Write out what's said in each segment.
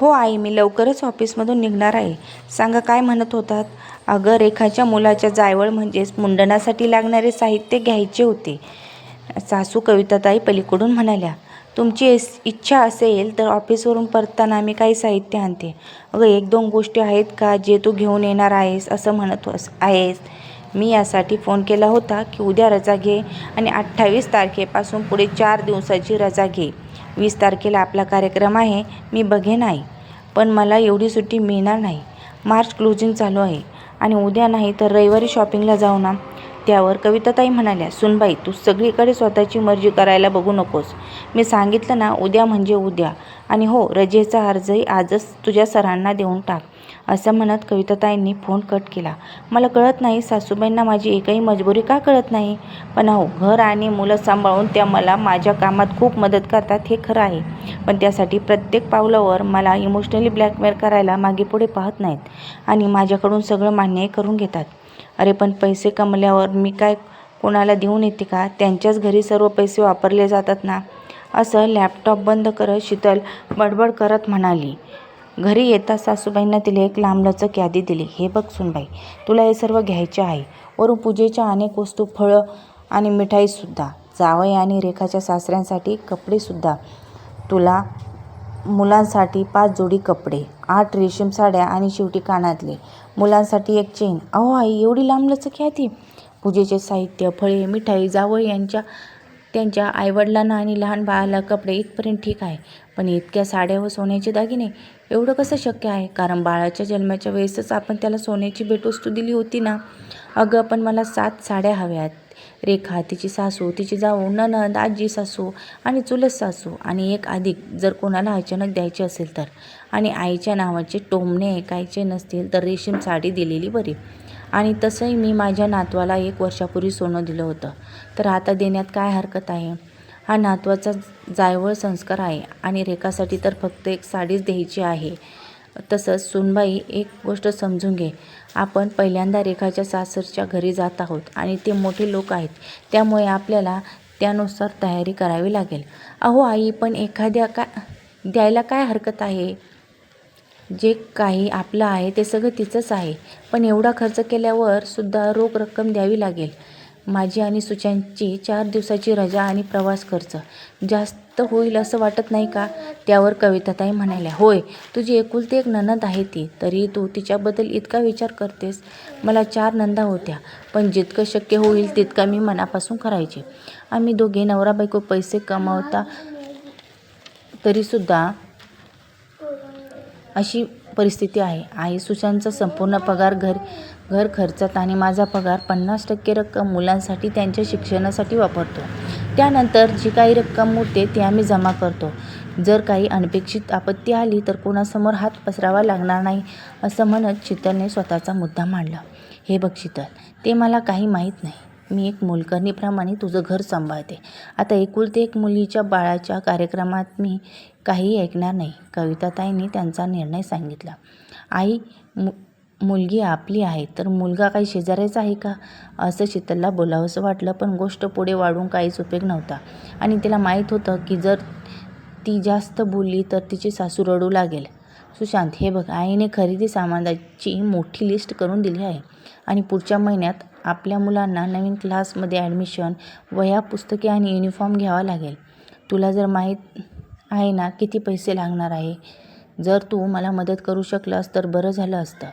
हो आई मी लवकरच ऑफिसमधून निघणार आहे. सांगा काय म्हणत होतात? अगं रेखाच्या मुलाच्या जायवळ म्हणजेच मुंडनासाठी लागणारे साहित्य घ्यायचे होते. सासू कविताताई पलीकडून म्हणाल्या तुमची एस इच्छा असेल तर ऑफिसवरून परतताना मी काही साहित्य आणते. अगं एक दोन गोष्टी आहेत का जे तू घेऊन येणार आहेस असं म्हणत आहेस? मी यासाठी फोन केला होता की उद्या रजा घे आणि अठ्ठावीस तारखेपासून पुढे चार दिवसाची रजा घे. वीस तारखेला आपला कार्यक्रम आहे मी बघेन आहे पण मला एवढी सुट्टी मिळणार नाही. मार्च क्लोजिंग चालू आहे. आणि उद्या नाही तर रविवारी शॉपिंगला जाऊ ना. त्यावर कविताताई म्हणाल्या सुनबाई तू सगळीकडे स्वतःची मर्जी करायला बघू नकोस. मी सांगितलं ना उद्या म्हणजे उद्या. आणि हो रजेचा अर्जही आजच तुझ्या सरांना देऊन टाक. असं म्हणत कविताताईंनी फोन कट केला. मला कळत नाही सासूबाईंना माझी एकही मजबुरी का कळत नाही? पण हो घर आणि मुलं सांभाळून त्या मला माझ्या कामात खूप मदत करतात हे खरं आहे. पण त्यासाठी प्रत्येक पावलावर मला इमोशनली ब्लॅकमेल करायला मागे पुढे पाहत नाहीत आणि माझ्याकडून सगळं मान्यही करून घेतात. अरे पण पैसे कमवल्यावर मी काय कोणाला देऊन येते का? त्यांच्याच घरी सर्व पैसे वापरले जातात ना? असं लॅपटॉप बंद करत शीतल बडबड करत म्हणाली. घरी येता सासूबाईंना तिला एक लांबलचक यादी दिली. हे बघ सुनबाई तुला हे सर्व घ्यायचे आहे. वरून पूजेच्या अनेक वस्तू फळं आणि मिठाईसुद्धा जावई आणि रेखाच्या सासऱ्यांसाठी कपडेसुद्धा तुला मुलांसाठी पाच जोडी कपडे आठ रेशीम साड्या आणि शेवटी कानातले. मुलांसाठी एक चेन. अहो आई एवढी लांबलचक ती. पूजेचे साहित्य फळे मिठाई जावळ यांच्या त्यांच्या आईवडिलांना आणि लहान बाळाला कपडे इथपर्यंत ठीक आहे. पण इतक्या साड्या व सोन्याचे दागिने एवढं कसं शक्य आहे? कारण बाळाच्या जन्माच्या वेळेसच आपण त्याला सोन्याची भेटवस्तू दिली होती ना? अगं पण मला सात साड्या हव्यात. रेखा तिची सासू तिची जाऊ ननद आजी सासू आणि चुलत सासू आणि एक अधिक जर कोणाला अचानक द्यायचे असेल तर. आणि आईच्या नावाचे टोमणे ऐकायचे नसतील तर रेशीम साडी दिलेली बरी. आणि तसंही मी माझ्या नातवाला एक वर्षापूर्वी सोनं दिलं होतं. तर आता देण्यात काय हरकत आहे? हा नातवाचा जायवळ संस्कार आहे आणि रेखासाठी तर फक्त एक साडीच द्यायची आहे. तसंच सुनबाई एक गोष्ट समजून घे. आपण पहिल्यांदा रेखाच्या सासरच्या घरी जात आहोत आणि ते मोठे लोक आहेत. त्यामुळे आपल्याला त्यानुसार तयारी करावी लागेल. अहो आई पण एखाद्या का द्यायला काय हरकत आहे? जे काही आपलं आहे ते सगळं तिचंच आहे. पण एवढा खर्च केल्यावर सुद्धा रोख रक्कम द्यावी लागेल. माझी आणि सुचांची चार दिवसाची रजा आणि प्रवास खर्च. जास्त होईल असं वाटत नाही का? त्यावर कविताताई म्हणाल्या होय तुझी एकुलती एक ननद आहे ती. तरी तू तिच्याबद्दल इतका विचार करतेस. मला चार नंदा होत्या पण जितकं शक्य होईल तितकं मी मनापासून करायचे. आम्ही दोघे नवरा बायको पैसे कमावता तरीसुद्धा अशी परिस्थिती आहे. आई सुशांतचा संपूर्ण पगार घर घर खर्चात आणि माझा पगार पन्नास टक्के रक्कम मुलांसाठी त्यांच्या शिक्षणासाठी वापरतो. त्यानंतर जी काही रक्कम उरते ती आम्ही जमा करतो. जर काही अनपेक्षित आपत्ती आली तर कोणासमोर हात पसरावा लागणार नाही असं म्हणत शीतलने स्वतःचा मुद्दा मांडला. हे बघ शीतल ते मला काही माहीत नाही. मी एक मोलकरणीप्रमाणे तुझं घर सांभाळते. आता एकुलते एक मुलीच्या बाळाच्या कार्यक्रमात मी काहीही ऐकणार नाही. कविताताईंनी त्यांचा निर्णय सांगितला. आई मु मुलगी आपली आहे तर मुलगा काही शेजाऱ्याचा आहे का? असं शीतलला बोलावंसं वाटलं पण गोष्ट पुढे वाढून काहीच उपयोग नव्हता. आणि तिला माहीत होतं की जर ती जास्त बोलली तर तिची सासू रडू लागेल. सुशांत हे बघ आईने खरेदी सामानाची मोठी लिस्ट करून दिली आहे आणि पुढच्या महिन्यात आपल्या मुलांना नवीन क्लासमध्ये ॲडमिशन वह्या पुस्तके आणि युनिफॉर्म घ्यावा लागेल. तुला जर माहीत आहे ना किती पैसे लागणार आहे जर तू मला मदत करू शकलास तर बरं झालं असतं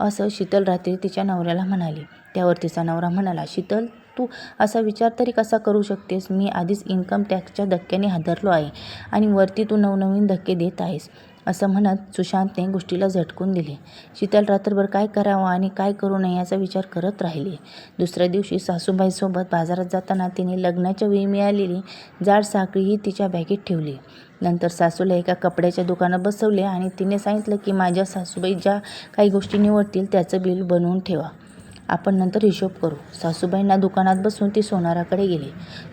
असं शीतल रात्री तिच्या नवऱ्याला म्हणाली. त्यावर तिचा नवरा म्हणाला शीतल तू असा विचार तरी कसा करू शकतेस? मी आधीच इन्कम टॅक्सच्या धक्क्याने हादरलो आहे आणि वरती तू नवनवीन धक्के देत आहेस. असं म्हणत सुशांतने गोष्टीला झटकून दिले. शीतल रात्रभर काय करावं आणि काय करू नये याचा विचार करत राहिली. दुसऱ्या दिवशी सासूबाईसोबत बाजारात जाताना तिने लग्नाच्या वेळी मिळालेली जाड साखळीही तिच्या बॅगेत ठेवली. नंतर सासूला एका कपड्याच्या दुकानात बसवले आणि तिने सांगितलं की माझ्या सासूबाई ज्या काही गोष्टी निवडतील त्याचं बिल बनवून ठेवा. आपण नंतर हिशोब करू. सासूबाईंना दुकानात बसून ती सोनाराकडे गेली.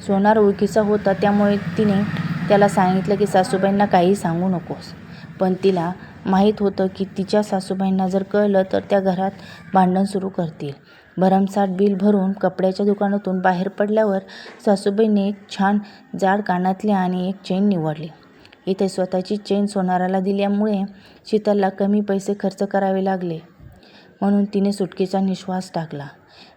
सोनार ओळखीचा होता त्यामुळे तिने त्याला सांगितलं की सासूबाईंना काही सांगू नकोस. पण तिला माहीत होतं की तिच्या सासूबाईंना जर कळलं तर त्या घरात भांडण सुरू करतील. भरमसाठ बिल भरून कपड्याच्या दुकानातून बाहेर पडल्यावर सासूबाईंनी एक छान जाड कानातले आणि एक चेन निवडली. इथे स्वतःची चेन सोनाराला दिल्यामुळे शीतलला कमी पैसे खर्च करावे लागले. म्हणून तिने सुटकेचा निश्वास टाकला.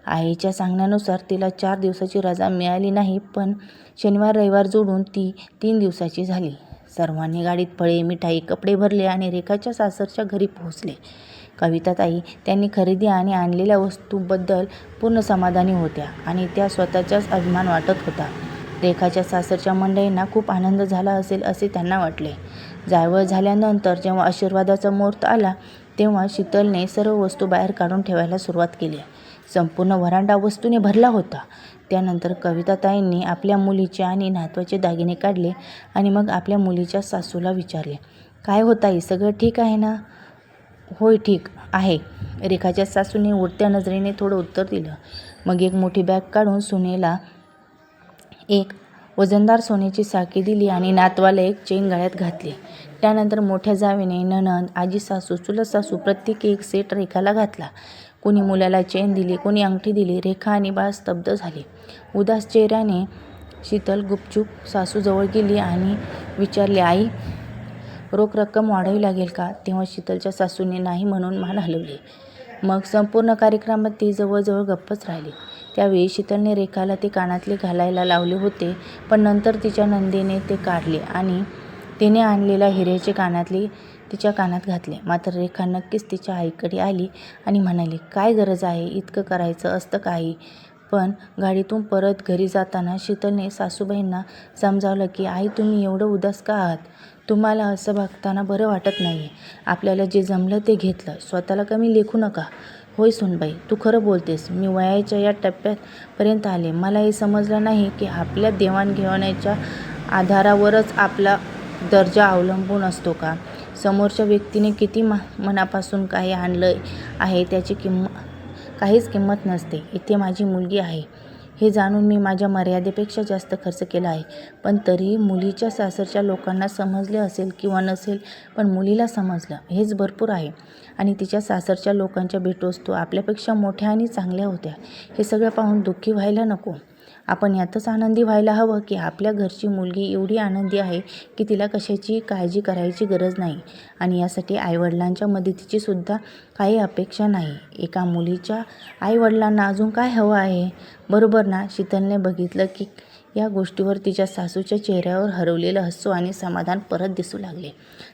आईच्या सांगण्यानुसार तिला चार दिवसाची रजा मिळाली नाही पण शनिवार रविवार जोडून ती तीन दिवसाची झाली. सर्वांनी गाडीत फळे मिठाई कपडे भरले आणि रेखाच्या सासरच्या घरी पोहोचले. कविताताई त्यांनी खरेदी आणि आणलेल्या वस्तूबद्दल पूर्ण समाधानी होत्या आणि त्या स्वतःचाच अभिमान वाटत होता. रेखाच्या सासरच्या मंडळींना खूप आनंद झाला असेल असे त्यांना वाटले. जायवळ झाल्यानंतर जेव्हा आशीर्वादाचा मुहूर्त आला तेव्हा शीतलने सर्व वस्तू बाहेर काढून ठेवायला सुरुवात केली. संपूर्ण व्हरांडा वस्तूने भरला होता. त्यानंतर कविताताईंनी आपल्या मुलीचे आणि नातवाचे दागिने काढले आणि मग आपल्या मुलीच्या सासूला विचारले काय होत आई सगळं ठीक आहे ना? होय ठीक आहे. रेखाच्या सासूने उडत्या नजरेने थोडं उत्तर दिलं. मग एक मोठी बॅग काढून सुनेला एक वजनदार सोन्याची साखी दिली आणि नातवाला एक चेन गळ्यात घातली. त्यानंतर मोठ्या जावेने ननंद आजी सासू चुलत सासू प्रत्येकी एक सेट रेखाला घातला. कोणी मुलाला चेन दिली कोणी अंगठी दिली रेखा आणि बाळ स्तब्ध झाले. उदास चेहऱ्याने शीतल गुपचूप सासूजवळ गेली आणि विचारले आई रोख रक्कम वाढावी लागेल का? तेव्हा शीतलच्या सासूने नाही म्हणून मान हलवली. मग संपूर्ण कार्यक्रमात ती जवळजवळ गप्पच राहिली. त्यावेळी शीतलने रेखाला ते कानातले घालायला लावले होते पण नंतर तिच्या नंदीने ते काढले आणि तिने आणलेल्या हिऱ्याचे कानातले तिच्या कानात घातले. मात्र रेखा नक्कीच तिच्या आईकडे आली आणि म्हणाली काय गरज आहे? इतकं करायचं असतं काही पण गाडीतून परत घरी जाताना शीतलने सासूबाईंना समजावलं की आई तुम्ही एवढं उदास का आहात? तुम्हाला असं बघताना बरं वाटत नाही आपल्याला जे जमलं ते घेतलं. स्वतःला कमी लेखू नका. होय सुनबाई तू खरं बोलतेस. मी वयाच्या या टप्प्यापर्यंत आले. मला हे समजलं नाही की आपल्या देवाणघेवाणीच्या आधारावरच आपला दर्जा अवलंबून असतो का? समोरच्या व्यक्तीने किती मा मनापासून काही आणलं आहे त्याची किंमत काहीच किंमत नसते. इथे माझी मुलगी आहे. हे जाणून मी माझ्या मर्यादेपेक्षा जास्त खर्च केला आहे. पण तरीही मुलीच्या सासरच्या लोकांना समजले असेल किंवा नसेल पण मुलीला समजलं. हेच भरपूर आहे. आणि तिच्या सासरच्या लोकांच्या भेटवस्तू आपल्यापेक्षा मोठ्या आणि चांगल्या होत्या. हे सगळं पाहून दुःखी व्हायला नको. आपण यातच आनंदी व्हायला हवं की आपल्या घरची मुलगी एवढी आनंदी आहे की तिला कशाची काळजी करायची गरज नाही. आणि यासाठी आईवडिलांच्या मदतीची सुद्धा काही अपेक्षा नाही. एका मुलीच्या आईवडिलांना अजून काय हवं आहे? बरोबर ना? शीतलने बघितलं की या गोष्टीवर तिच्या सासूच्या चेहऱ्यावर हरवलेलं हसू आणि समाधान परत दिसू लागले.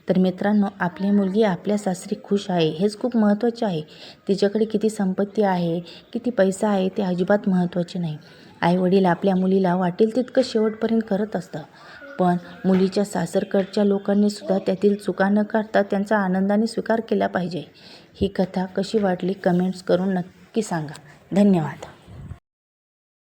तर मित्रांनो आपली मुलगी आपल्या सासरी खुश आहे हेच खूप महत्त्वाचे आहे. तिच्याकडे किती संपत्ती आहे किती पैसा आहे ते अजिबात महत्त्वाचे नाही. आईवडील आपल्या मुलीला वाटेल तितकं शेवटपर्यंत करत असतं. पण मुलीच्या सासरकडच्या लोकांनी सुद्धा त्यातील चुका न काढता त्यांचा आनंदाने स्वीकार केला पाहिजे. ही कथा कशी वाटली कमेंट्स करून नक्की सांगा. धन्यवाद.